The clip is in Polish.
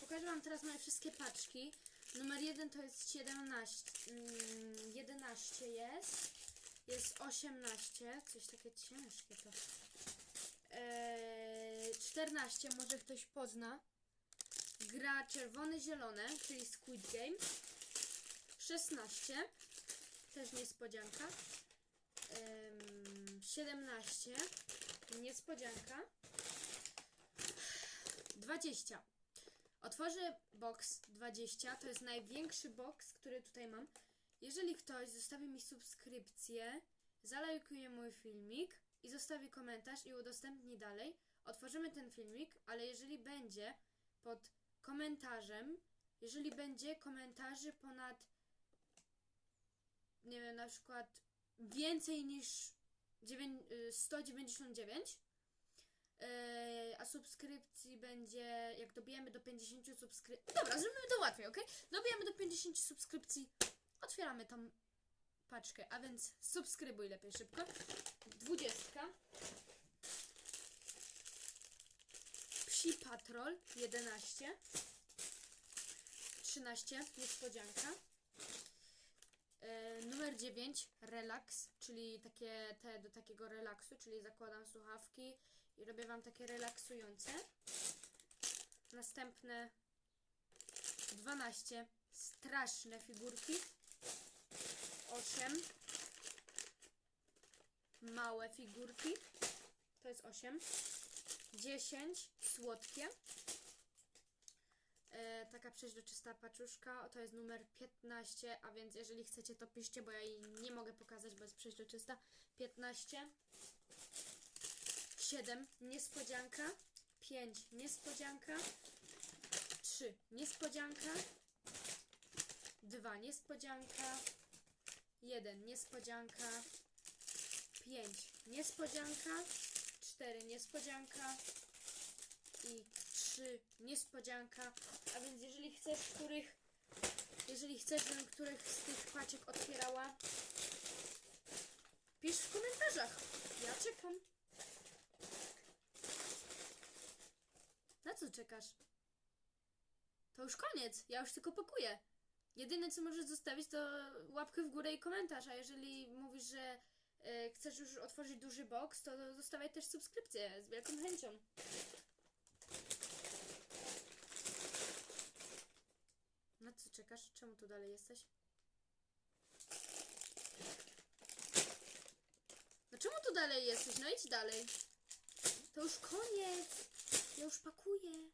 Pokażę wam teraz moje wszystkie paczki. Numer jeden to jest 17, mm, 11 jest, jest 18, coś takie ciężkie to. Eee, 14, może ktoś pozna. Gra czerwone-zielone, czyli Squid Game. 16, też niespodzianka. Em, 17, niespodzianka. 20. Otworzę box 20. To jest największy box, który tutaj mam. Jeżeli ktoś zostawi mi subskrypcję, zalajkuje mój filmik i zostawi komentarz i udostępni dalej, otworzymy ten filmik, ale jeżeli będzie pod komentarzem, jeżeli będzie komentarzy ponad nie wiem, na przykład więcej niż dziewię- y, 199, Yy, a subskrypcji będzie, jak dobijemy do 50 subskrypcji. Dobra, zrobimy to łatwiej, ok? Dobijemy do 50 subskrypcji, otwieramy tą paczkę, a więc subskrybuj lepiej szybko. 20. Psi Patrol 11. 13. Niespodzianka. E, numer 9 relax, czyli takie te do takiego relaksu, czyli zakładam słuchawki i robię wam takie relaksujące. Następne 12 straszne figurki. 8 małe figurki. To jest 8. 10 słodkie. E, taka przeźroczysta paczuszka, to jest numer 15, a więc jeżeli chcecie to piszcie, bo ja jej nie mogę pokazać, bo jest przeźroczysta. 15, 7 niespodzianka, 5 niespodzianka, 3 niespodzianka, 2 niespodzianka, 1 niespodzianka, 5 niespodzianka, 4 niespodzianka, i trzy. Niespodzianka. A więc jeżeli chcesz, których jeżeli chcesz, żebym których z tych paczek otwierała, pisz w komentarzach. Ja czekam. Na co czekasz? To już koniec. Ja już tylko pakuję. Jedyne co możesz zostawić to łapkę w górę i komentarz, a jeżeli mówisz, że e, chcesz już otworzyć duży box, to zostawiaj też subskrypcję z wielką chęcią. Na co czekasz? Czemu tu dalej jesteś? No czemu tu dalej jesteś? No idź dalej. To już koniec. Ja już pakuję.